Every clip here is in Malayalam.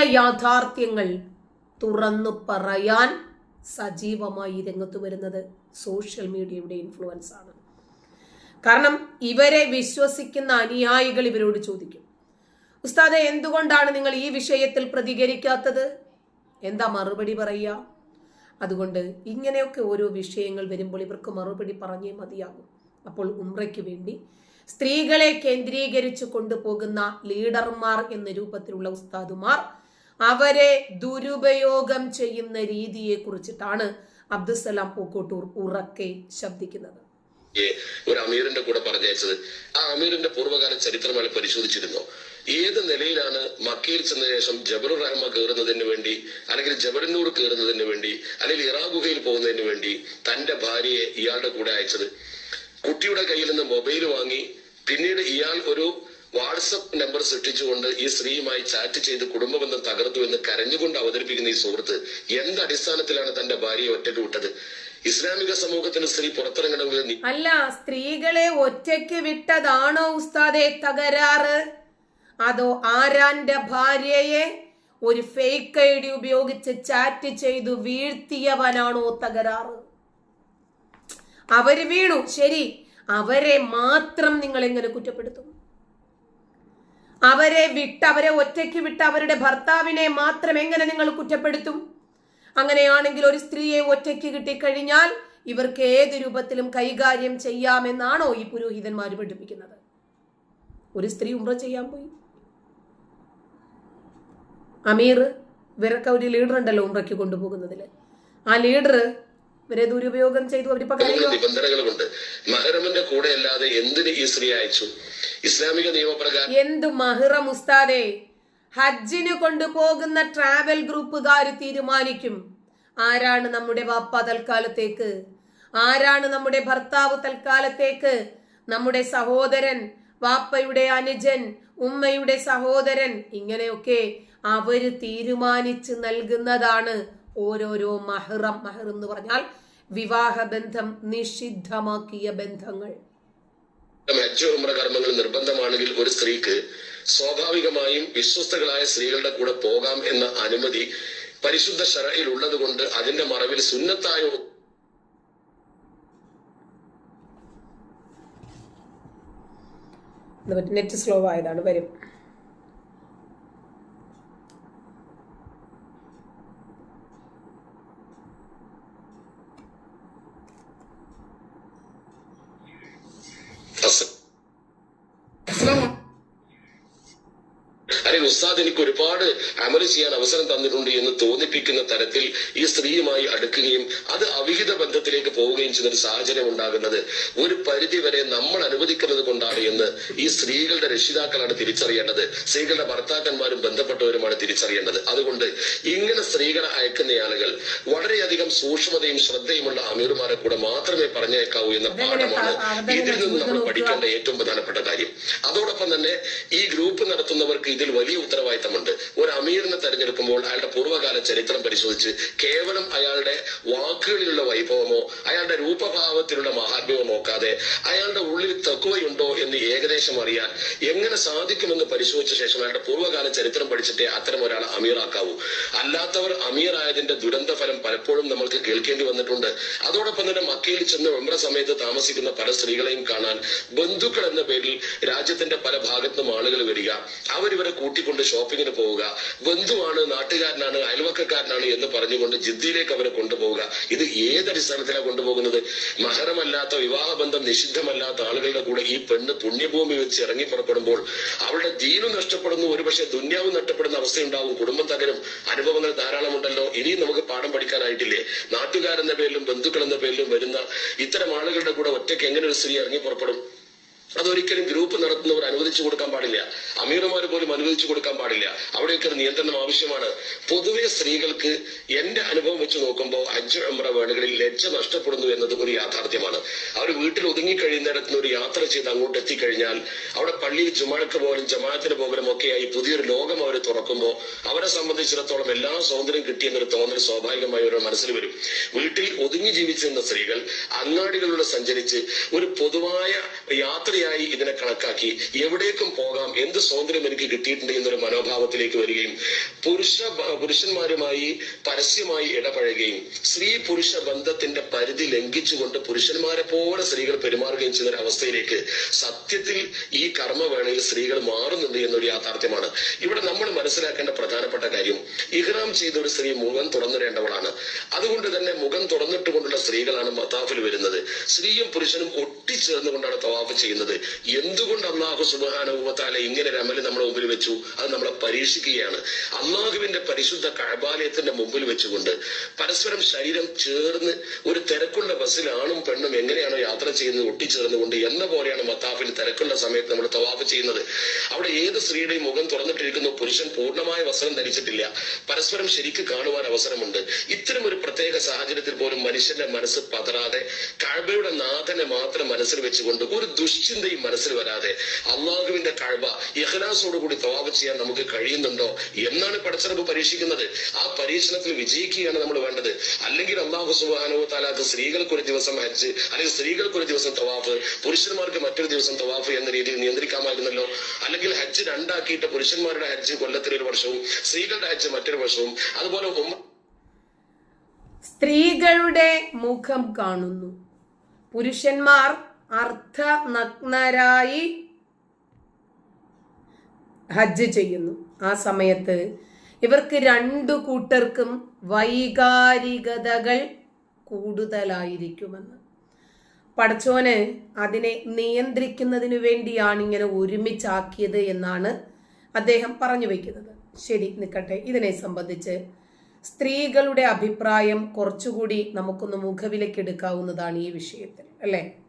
യാഥാർത്ഥ്യങ്ങൾ തുറന്നു പറയാൻ സജീവമായി രംഗത്ത് വരുന്നത് സോഷ്യൽ മീഡിയയുടെ ഇൻഫ്ലുവൻസ് ആണ് കാരണം ഇവരെ വിശ്വസിക്കുന്ന അനുയായികൾ ഇവരോട് ചോദിക്കും. ഉസ്താദെ എന്തുകൊണ്ടാണ് നിങ്ങൾ ഈ വിഷയത്തിൽ പ്രതികരിക്കാത്തത്? എന്താ മറുപടി പറയുക? അതുകൊണ്ട് ഇങ്ങനെയൊക്കെ ഓരോ വിഷയങ്ങൾ വരുമ്പോൾ ഇവർക്ക് മറുപടി പറഞ്ഞേ മതിയാകും. അപ്പോൾ ഉംറയ്ക്ക് വേണ്ടി സ്ത്രീകളെ കേന്ദ്രീകരിച്ചു കൊണ്ടുപോകുന്ന ലീഡർമാർ എന്ന രൂപത്തിലുള്ള ഉസ്താദുമാർ അവരെ ദുരുപയോഗം ചെയ്യുന്ന രീതിയെ കുറിച്ചിട്ടാണ് അബ്ദുസലാം പൂക്കോട്ടൂർ ഉറക്കെ ശബ്ദിക്കുന്നത്. ഒരു അമീറിന്റെ കൂടെ പറഞ്ഞയച്ചത്. ആ അമീറിന്റെ പൂർവകാല ചരിത്രമായി പരിശോധിച്ചിരുന്നു? ഏത് നിലയിലാണ് മക്കയിൽ ചെന്ന ശേഷം ജബലുർ റഹ്മ കയറുന്നതിന് വേണ്ടി അല്ലെങ്കിൽ ജബലന്നൂർ കയറുന്നതിന് വേണ്ടി അല്ലെങ്കിൽ ഇറാ ഗുഹയിൽ പോകുന്നതിന് വേണ്ടി തന്റെ ഭാര്യയെ ഇയാളുടെ കൂടെ അയച്ചത്? കുട്ടിയുടെ കയ്യിൽ നിന്ന് മൊബൈൽ വാങ്ങി പിന്നീട് ഇയാൾ ഒരു വാട്സപ്പ് നമ്പർ സൃഷ്ടിച്ചുകൊണ്ട് ഈ സ്ത്രീയുമായി ചാറ്റ് ചെയ്ത് കുടുംബബന്ധം തകർത്തു എന്ന് കരഞ്ഞുകൊണ്ട് അവതരിപ്പിക്കുന്ന ഈ സുഹൃത്ത് എന്ത് അടിസ്ഥാനത്തിലാണ് തന്റെ ഭാര്യയെ ഒറ്റയ്ക്ക് വിട്ടത്? ഇസ്ലാമിക സമൂഹത്തിന് സ്ത്രീ പുറത്തിറങ്ങണമെന്ന് അല്ല സ്ത്രീകളെ ഒറ്റയ്ക്ക് വിട്ടതാണോ ഉസ്താദെ തകരാറ്? അതോ ആരാന്റെ ഭാര്യയെ ഒരു ഫേക്ക് ഐ ഡി ഉപയോഗിച്ച് ചാറ്റ് ചെയ്തു വീഴ്ത്തിയവനാണോ തകരാറ്? അവർ വീണു. ശരി അവരെ മാത്രം നിങ്ങൾ എങ്ങനെ കുറ്റപ്പെടുത്തും അവരെ വിട്ട് അവരെ ഒറ്റയ്ക്ക് വിട്ട് അവരുടെ ഭർത്താവിനെ മാത്രം എങ്ങനെ നിങ്ങൾ കുറ്റപ്പെടുത്തും? അങ്ങനെയാണെങ്കിൽ ഒരു സ്ത്രീയെ ഒറ്റയ്ക്ക് കിട്ടിക്കഴിഞ്ഞാൽ ഇവർക്ക് ഏത് രൂപത്തിലും കൈകാര്യം ചെയ്യാമെന്നാണോ ഈ പുരോഹിതന്മാർ പഠിപ്പിക്കുന്നത്. ഒരു സ്ത്രീ ഉമ്ര ചെയ്യാൻ പോയി. അമീർ ഇവരൊക്കെ ഒരു ലീഡർ ഉണ്ടല്ലോ ഉമ്രയ്ക്ക് കൊണ്ടുപോകുന്നതിൽ ആ ലീഡർ ഇവരെ ദുരുപയോഗം ചെയ്തു. അവരിപ്പോ നിബന്ധനകളുണ്ട് നിബന്ധനകളുമുണ്ട്. മഹറമിന്റെ കൂടെ അല്ലാതെ എന്തിന് ഈ സ്ത്രീ അയച്ചു? ഇസ്ലാമിക നിയമപ്രകാരം എന്ത് മഹിറ മുസ്താദെ ഹജ്ജിന് കൊണ്ടുപോകുന്ന ട്രാവൽ ഗ്രൂപ്പുകാർ തീരുമാനിക്കും. ആരാണ് നമ്മുടെ വാപ്പ തൽക്കാലത്തേക്ക്? ആരാണ് നമ്മുടെ ഭർത്താവ് തൽക്കാലത്തേക്ക്? നമ്മുടെ സഹോദരൻ വാപ്പയുടെ അനുജൻ ഉമ്മയുടെ സഹോദരൻ ഇങ്ങനെയൊക്കെ അവർ തീരുമാനിച്ച് നൽകുന്നതാണ് ഓരോരോ മഹ്റം മഹർ എന്ന് പറഞ്ഞാൽ വിവാഹ ബന്ധം നിഷിദ്ധമാക്കിയ ബന്ധങ്ങൾ. ഹജ്ജ് ഉമ്ര കർമ്മങ്ങൾ നിർബന്ധമാണെങ്കിൽ ഒരു സ്ത്രീക്ക് സ്വാഭാവികമായും വിശ്വസ്തകളായ സ്ത്രീകളുടെ കൂടെ പോകാം എന്ന അനുമതി പരിശുദ്ധ ഷറയിൽ ഉള്ളത് കൊണ്ട് അതിന്റെ മറവിൽ സുന്നത്തായ നെറ്റ് സ്ലോ ആയതാണ് വരും അസ- അല്ലെങ്കിൽ ഒരുപാട് അമൽ ചെയ്യാൻ അവസരം തന്നിട്ടുണ്ട് എന്ന് തോന്നിപ്പിക്കുന്ന തരത്തിൽ ഈ സ്ത്രീയുമായി അടുക്കുകയും അത് അവിഹിത ബന്ധത്തിലേക്ക് പോവുകയും ചെയ്യുന്ന ഒരു സാഹചര്യം ഉണ്ടാകുന്നത് ഒരു പരിധി വരെ നമ്മൾ അനുവദിക്കുന്നത് കൊണ്ടാണ് എന്ന് ഈ സ്ത്രീകളുടെ രക്ഷിതാക്കളാണ് തിരിച്ചറിയേണ്ടത്. സ്ത്രീകളുടെ ഭർത്താക്കന്മാരും ബന്ധപ്പെട്ടവരുമാണ് തിരിച്ചറിയേണ്ടത്. അതുകൊണ്ട് ഇങ്ങനെ സ്ത്രീകളെ അയക്കുന്ന ആളുകൾ വളരെയധികം സൂക്ഷ്മതയും ശ്രദ്ധയുമുള്ള അമീർമാരെ കൂടെ മാത്രമേ പറഞ്ഞേക്കാവൂ എന്ന പാഠമാണ് ഇതിൽ നിന്ന് നമ്മൾ പഠിക്കേണ്ട ഏറ്റവും പ്രധാനപ്പെട്ട കാര്യം. അതോടൊപ്പം തന്നെ ഈ ഗ്രൂപ്പ് നടത്തുന്നവർക്ക് ഇതിൽ വലിയ ഉത്തരവാദിത്തമുണ്ട് ഒരു അമീറിനെ തെരഞ്ഞെടുക്കുമ്പോൾ അയാളുടെ പൂർവകാല ചരിത്രം പരിശോധിച്ച് കേവലം അയാളുടെ വാക്കുകളിലുള്ള വൈഭവമോ അയാളുടെ രൂപഭാവത്തിലുള്ള മഹാത്മ്യമോ നോക്കാതെ അയാളുടെ ഉള്ളിൽ തക്കുവയുണ്ടോ എന്ന് ഏകദേശം അറിയാൻ എങ്ങനെ സാധിക്കുമെന്ന് പരിശോധിച്ച ശേഷം അയാളുടെ പൂർവകാല ചരിത്രം പഠിച്ചിട്ടേ അത്തരം ഒരാൾ അമീറാക്കാവൂ. അല്ലാത്തവർ അമീറായതിന്റെ ദുരന്ത ഫലം പലപ്പോഴും നമ്മൾക്ക് കേൾക്കേണ്ടി വന്നിട്ടുണ്ട്. അതോടൊപ്പം തന്നെ മക്കയിൽ ചെന്ന് വെമ്പ്ര സമയത്ത് താമസിക്കുന്ന പല സ്ത്രീകളെയും കാണാൻ ബന്ധുക്കൾ എന്ന പേരിൽ രാജ്യത്തിന്റെ പല ഭാഗത്തും ആളുകൾ വരിക. അവരിവരെ കൂട്ടിക്കൊണ്ട് ഷോപ്പിങ്ങിന് പോവുക. ബന്ധുവാണ് നാട്ടുകാരനാണ് അയൽവക്കക്കാരനാണ് എന്ന് പറഞ്ഞുകൊണ്ട് ജിദ്ദിയിലേക്ക് അവരെ കൊണ്ടുപോവുക. ഇത് ഏതടിസ്ഥാനത്തിലാണ് കൊണ്ടുപോകുന്നത്? മഹരമല്ലാത്ത വിവാഹബന്ധം നിഷിദ്ധമല്ലാത്ത ആളുകളുടെ കൂടെ ഈ പെണ്ണ് പുണ്യഭൂമി വെച്ച് ഇറങ്ങി പുറപ്പെടുമ്പോൾ അവളുടെ ദീനും നഷ്ടപ്പെടുന്നു. ഒരുപക്ഷെ ദുന്യാവും നഷ്ടപ്പെടുന്ന അവസ്ഥയുണ്ടാവും. കുടുംബം തകരും. അനുഭവങ്ങൾ ധാരാളമുണ്ടല്ലോ. ഇനിയും നമുക്ക് പാഠം പഠിക്കാനായിട്ടില്ലേ? നാട്ടുകാരെന്ന പേരിലും ബന്ധുക്കൾ എന്ന പേരിലും വരുന്ന ഇത്തരം ആളുകളുടെ കൂടെ ഒറ്റയ്ക്ക് എങ്ങനെ ഒരു സ്ത്രീ ഇറങ്ങി പുറപ്പെടും? അതൊരിക്കലും ഗ്രൂപ്പ് നടത്തുന്നവർ അനുവദിച്ചു കൊടുക്കാൻ പാടില്ല. അമീർമാർ പോലും അനുവദിച്ചു കൊടുക്കാൻ പാടില്ല. അവിടെയൊക്കെ ഒരു നിയന്ത്രണം ആവശ്യമാണ്. പൊതുവെ സ്ത്രീകൾക്ക് എന്റെ അനുഭവം വെച്ച് നോക്കുമ്പോൾ ഹജ്ജ് ഉംറ വേളകളിൽ ലജ്ജ നഷ്ടപ്പെടുന്നു എന്നത് ഒരു യാഥാർത്ഥ്യമാണ്. അവർ വീട്ടിൽ ഒതുങ്ങിക്കഴിയുന്നിടത്ത് നിന്ന് ഒരു യാത്ര ചെയ്ത് അങ്ങോട്ട് എത്തിക്കഴിഞ്ഞാൽ അവിടെ പള്ളിയിൽ ജുമാക്ക് പോലും ജമാഅത്തിന് പോകലും ഒക്കെയായി പുതിയൊരു ലോകം അവർ തുറക്കുമ്പോൾ അവരെ സംബന്ധിച്ചിടത്തോളം എല്ലാ സ്വാതന്ത്ര്യം കിട്ടിയെന്നൊരു തോന്നൽ സ്വാഭാവികമായി അവരുടെ മനസ്സിൽ വരും. വീട്ടിൽ ഒതുങ്ങി ജീവിച്ചിരുന്ന സ്ത്രീകൾ അങ്ങാടികളിലൂടെ സഞ്ചരിച്ച് ഒരു പൊതുവായ യാത്ര സ്വാതന്ത്ര്യമായി ഇതിനെ കണക്കാക്കി? എവിടേക്കും പോകാം. എന്ത് സ്വാതന്ത്ര്യം എനിക്ക് കിട്ടിയിട്ടുണ്ട് എന്നൊരു മനോഭാവത്തിലേക്ക് വരികയും പുരുഷ പുരുഷന്മാരുമായി പരസ്യമായി ഇടപഴകുകയും സ്ത്രീ പുരുഷ ബന്ധത്തിന്റെ പരിധി ലംഘിച്ചുകൊണ്ട് പുരുഷന്മാരെ പോലെ സ്ത്രീകൾ പെരുമാറുകയും ചെയ്യുന്ന ഒരു അവസ്ഥയിലേക്ക് സത്യത്തിൽ ഈ കർമ്മവേളയിൽ സ്ത്രീകൾ മാറുന്നുണ്ട് എന്നൊരു യാഥാർത്ഥ്യമാണ്. ഇവിടെ നമ്മൾ മനസ്സിലാക്കേണ്ട പ്രധാനപ്പെട്ട കാര്യം ഇഹ്റാം ചെയ്ത ഒരു സ്ത്രീ മുഖം തുറന്നിടേണ്ടവളാണ്. അതുകൊണ്ട് തന്നെ മുഖം തുറന്നിട്ടുകൊണ്ടുള്ള സ്ത്രീകളാണ് മത്താഫിൽ വരുന്നത്. സ്ത്രീയും പുരുഷനും ഒട്ടിച്ചേർന്നുകൊണ്ടാണ് തവാഫ് ചെയ്യുന്നത്. എന്തുകൊണ്ട് അള്ളാഹു സുബാനുഭവത്താലെ ഇങ്ങനെ ഒരു അമൽ നമ്മുടെ മുമ്പിൽ വെച്ചു? അത് നമ്മളെ പരീക്ഷിക്കുകയാണ്. അള്ളാഹുവിന്റെ പരിശുദ്ധ കഴബാലയത്തിന്റെ മുമ്പിൽ വെച്ചുകൊണ്ട് പരസ്പരം ശരീരം ചേർന്ന് ഒരു തിരക്കുള്ള ബസ്സിൽ ആണും പെണ്ണും എങ്ങനെയാണോ യാത്ര ചെയ്യുന്നത് ഒട്ടിച്ചേർന്നുകൊണ്ട് എന്ന പോലെയാണ് മത്താഫിൽ തിരക്കുള്ള സമയത്ത് നമ്മൾ തവാഫ് ചെയ്യുന്നത്. അവിടെ ഏത് സ്ത്രീയുടെയും മുഖം തുറന്നിട്ടിരിക്കുന്നു പുരുഷൻ പൂർണമായ വസ്ത്രം ധരിച്ചിട്ടില്ല. പരസ്പരം ശരിക്ക് കാണുവാൻ അവസരമുണ്ട്. ഇത്തരം ഒരു പ്രത്യേക സാഹചര്യത്തിൽ പോലും മനുഷ്യന്റെ മനസ്സ് പതറാതെ കഴബയുടെ നാഥനെ മാത്രം മനസ്സിൽ വെച്ചുകൊണ്ട് ഒരു ദുശ്ചിന്തയും മനസ്സിൽ വരാതെ അള്ളാഹുവിന്റെ കഴിവ കൂടി തവാബ് ചെയ്യാൻ നമുക്ക് കഴിയുന്നുണ്ടോ എന്നാണ് പടച്ചിറപ്പ് പരീക്ഷിക്കുന്നത്. ആ പരീക്ഷണത്തിൽ വിജയിക്കുകയാണ് നമ്മൾ വേണ്ടത്. അല്ലെങ്കിൽ അള്ളാഹു സുബാനോ താലാക്ക് സ്ത്രീകൾക്ക് ഒരു ദിവസം ഹജ്ജ് അല്ലെങ്കിൽ സ്ത്രീകൾക്ക് ഒരു ദിവസം തവാഫ് പുരുഷന്മാർക്ക് മറ്റൊരു ദിവസം തവാഫ് എന്ന രീതിയിൽ നിയന്ത്രിക്കാമായിരുന്നല്ലോ? അല്ലെങ്കിൽ ഹജ്ജ് രണ്ടാക്കിയിട്ട് പുരുഷന്മാരുടെ ഹജ്ജ് കൊല്ലത്തിൽ ഒരു വർഷവും സ്ത്രീകളുടെ ഹജ്ജ് മറ്റൊരു വർഷവും അതുപോലെ സ്ത്രീകളുടെ മുഖം കാണുന്നു. പുരുഷന്മാർ അർദ്ധനഗ്നരായി ഹജ്ജ് ചെയ്യുന്നു. ആ സമയത്ത് ഇവർക്ക് രണ്ടു കൂട്ടർക്കും വൈകാരികതകൾ കൂടുതലായിരിക്കുമെന്ന്. പടച്ചോന് അതിനെ നിയന്ത്രിക്കുന്നതിനു വേണ്ടിയാണ് ഇങ്ങനെ ഒരുമിച്ചാക്കിയത് എന്നാണ് അദ്ദേഹം പറഞ്ഞു വെക്കുന്നത്. ശരി നിൽക്കട്ടെ. ഇതിനെ സംബന്ധിച്ച് സ്ത്രീകളുടെ അഭിപ്രായം കുറച്ചുകൂടി നമുക്കൊന്ന് മുഖവിലക്കെടുക്കാവുന്നതാണ് ഈ വിഷയത്തിൽ അല്ലേ?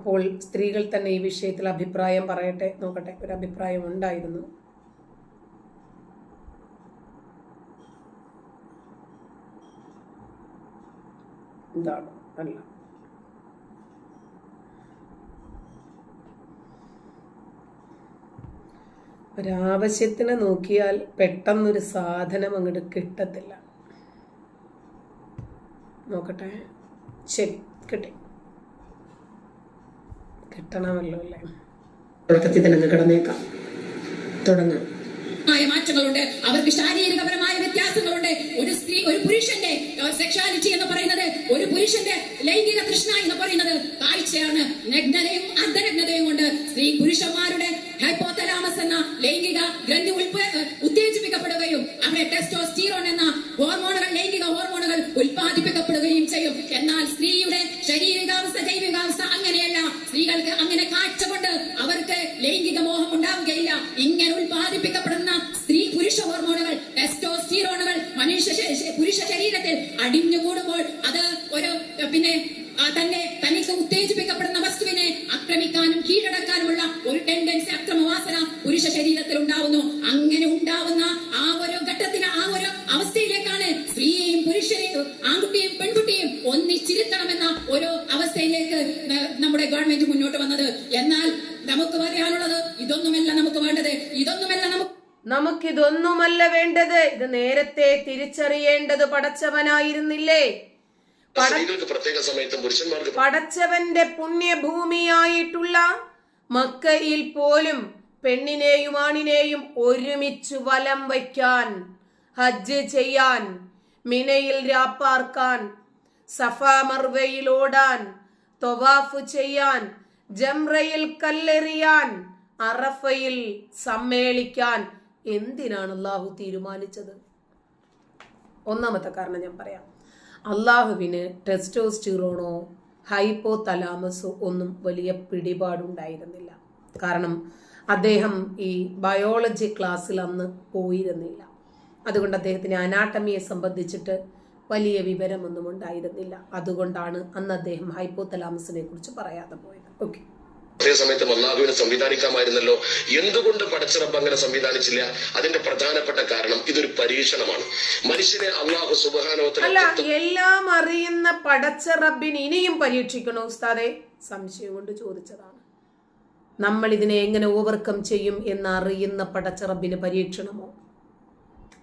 അപ്പോൾ സ്ത്രീകൾ തന്നെ ഈ വിഷയത്തിൽ അഭിപ്രായം പറയട്ടെ നോക്കട്ടെ ഒരു അഭിപ്രായം ഉണ്ടായിരുന്നു. എന്താണ്? അല്ല. ഒരാവശ്യത്തിന് നോക്കിയാൽ പെട്ടെന്നൊരു സാധനം അങ്ങോട്ട് കിട്ടത്തില്ല. നോക്കട്ടെ. ശരി കിട്ടി. കിട്ടണമല്ലോ അല്ലേ? തുടക്കത്തിൽ തന്നെ കിടന്നേക്കാം. തുടങ്ങാം. മാറ്റങ്ങളുണ്ട്. അവർക്ക് ശാരീരികപരമായ വ്യത്യാസങ്ങളുണ്ട്. ഒരു സ്ത്രീ ഒരു പുരുഷന്റെ സെക്ഷാലിറ്റി എന്ന് പറയുന്നത് ഒരു പുരുഷന്റെ ലൈംഗിക തൃഷ്ണ എന്ന് പറയുന്നത് കാഴ്ചയാണ്. നഗ്നതയും അർദ്ധനഗ്നതയും കൊണ്ട് സ്ത്രീ പുരുഷന്മാരുടെ ഹൈപ്പോതലാമസ് എന്ന ലൈംഗിക ഗ്രന്ഥി ഉൽപ്പ ഉത്തേജിപ്പിക്കപ്പെടുകയും അവിടെ ടെസ്റ്റോസ്റ്റീറോൺ എന്ന അടിഞ്ഞുകൂടുമ്പോൾ അത് ഒരു പിന്നെ തന്നെ തനിക്ക് ഉത്തേജിപ്പിക്കപ്പെടുന്ന വസ്തുവിനെ ആക്രമിക്കാനും കീഴടക്കാനുമുള്ള ഒരു ടെൻഡൻസി അക്രമവാസന പുരുഷ ശരീരത്തിൽ ഉണ്ടാവുന്നു അങ്ങനെ ഉണ്ടാവുന്ന ആ ഒരു ഘട്ടത്തിന് ആ ഒരു അവസ്ഥയിലേക്കാണ് സ്ത്രീയെയും പുരുഷനെയും ആൺകുട്ടിയും പെൺകുട്ടിയും ഒന്നിച്ചിരുത്തണമെന്ന ഒരു അവസ്ഥയിലേക്ക് ന- നമ്മുടെ ഗവൺമെന്റ് മുന്നോട്ട് വന്നത് എന്നാൽ നമുക്ക് പറയാനുള്ളത് ഇതൊന്നുമല്ല നമുക്ക് വേണ്ടത് ഇതൊന്നുമല്ല നമുക്ക് നമുക്കിതൊന്നുമല്ല വേണ്ടത്. ഇത് നേരത്തെ തിരിച്ചറിയേണ്ടത് പടച്ചവനായിരുന്നില്ലേ? പടച്ചവന്റെ പുണ്യഭൂമിയായിട്ടുള്ള മക്കയിൽ പോലും പെണ്ണിനെയും ആണിനെയും ഒരുമിച്ച് വലം വയ്ക്കാൻ ഹജ്ജ് ചെയ്യാൻ മിനയിൽ രാപ്പാർക്കാൻ സഫ മർവയിൽ ഓടാൻ തൊവാഫ് ചെയ്യാൻ ജംറയിൽ കല്ലെറിയാൻ അറഫയിൽ സമ്മേളിക്കാൻ എന്തിനാണ് അള്ളാഹു തീരുമാനിച്ചത്? ഒന്നാമത്തെ കാരണം ഞാൻ പറയാം. അള്ളാഹുവിന് ടെസ്റ്റോസ്റ്റിറോണോ ഹൈപ്പോ തലാമസോ ഒന്നും വലിയ പിടിപാടുണ്ടായിരുന്നില്ല. കാരണം അദ്ദേഹം ഈ ബയോളജി ക്ലാസ്സിൽ അന്ന് പോയിരുന്നില്ല. അതുകൊണ്ട് അദ്ദേഹത്തിന് അനാട്ടമിയെ സംബന്ധിച്ചിട്ട് വലിയ വിവരമൊന്നും ഉണ്ടായിരുന്നില്ല. അതുകൊണ്ടാണ് അന്ന് അദ്ദേഹം ഹൈപ്പോ തലാമസിനെ കുറിച്ച് പറയാതെ പോയത്. ഓക്കെ. സമയത്ത് അള്ളാഹുവിനെ സംവിധാനിക്കാമായിരുന്നല്ലോ. എന്തുകൊണ്ട് പടച്ചിറപ്പ് അങ്ങനെ സംവിധാനിച്ചില്ല? അതിന്റെ പ്രധാനപ്പെട്ട കാരണം ഇതൊരു പരീക്ഷണമാണ്. മനുഷ്യനെ അള്ളാഹു സുബാനോത്തര എല്ലാം അറിയുന്ന പടച്ച റബ്ബിന് ഇനിയും പരീക്ഷിക്കണോ ഉസ്താദെ? സംശയം കൊണ്ട് ചോദിച്ചതാണ്. നമ്മൾ ഇതിനെ എങ്ങനെ ഓവർകം ചെയ്യും എന്ന് അറിയുന്ന പടച്ച റബ്ബിന് പരീക്ഷണമോ?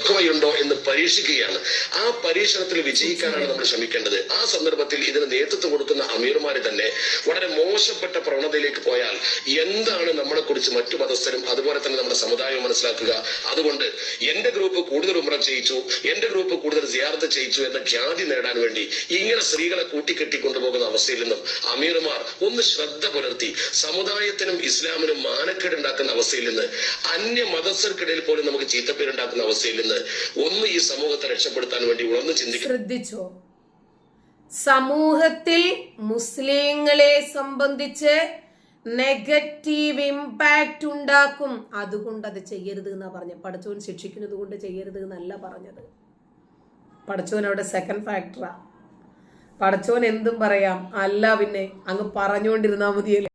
പക്വതയുണ്ടോ എന്ന് പരീക്ഷിക്കുകയാണ്. ആ പരീക്ഷണത്തിൽ വിജയിക്കാനാണ് നമ്മൾ ശ്രമിക്കേണ്ടത്. ആ സന്ദർഭത്തിൽ ഇതിന് നേതൃത്വം കൊടുക്കുന്ന അമീർമാര് തന്നെ വളരെ മോശപ്പെട്ട പ്രവണതയിലേക്ക് പോയാൽ എന്താണ് നമ്മളെ കുറിച്ച് മറ്റു മതസ്ഥരും അതുപോലെ തന്നെ നമ്മുടെ സമുദായവും മനസ്സിലാക്കുക? അതുകൊണ്ട് എന്റെ ഗ്രൂപ്പ് കൂടുതൽ ഉമ്ര ചെയ്യിച്ചു എന്റെ ഗ്രൂപ്പ് കൂടുതൽ സിയാർത്ത് ചെയ്യിച്ചു എന്ന ഖ്യാതി നേടാൻ വേണ്ടി ഇങ്ങനെ സ്ത്രീകളെ കൂട്ടിക്കെട്ടി കൊണ്ടുപോകുന്ന അവസ്ഥയിൽ നിന്നും അമീർമാർ ഒന്ന് ശ്രദ്ധ പുലർത്തി സമുദായത്തിനും ഇസ്ലാമിനും മാനക്കേടുണ്ടാക്കുന്ന അവസ്ഥയിൽ നിന്ന് അന്യ മതസ്ഥർക്കിടയിൽ പോലും നമുക്ക് ചീത്തപ്പേരുണ്ടാക്കുന്ന അവസ്ഥയിൽ നിന്ന് ഒന്ന് ഈ സമൂഹത്തെ രക്ഷപ്പെടുത്താൻ വേണ്ടി ഉണർന്ന് ചിന്തിക്കും ശ്രദ്ധിച്ചോ. സമൂഹത്തിൽ മുസ്ലിങ്ങളെ സംബന്ധിച്ച് നെഗറ്റീവ് ഇമ്പാക്റ്റ് ഉണ്ടാക്കും. അതുകൊണ്ട് അത് ചെയ്യരുത് എന്നാ പറഞ്ഞത് പഠിച്ചവൻ ശിക്ഷിക്കുന്നത് കൊണ്ട് ചെയ്യരുത് എന്നല്ല പറഞ്ഞത്. പഠിച്ചവൻ അവിടെ സെക്കൻഡ് ഫാക്ടറാ പഠിച്ചവൻ എന്തും പറയാം. അല്ല പിന്നെ അങ്ങ് പറഞ്ഞുകൊണ്ടിരുന്നാൽ മതിയല്ലേ.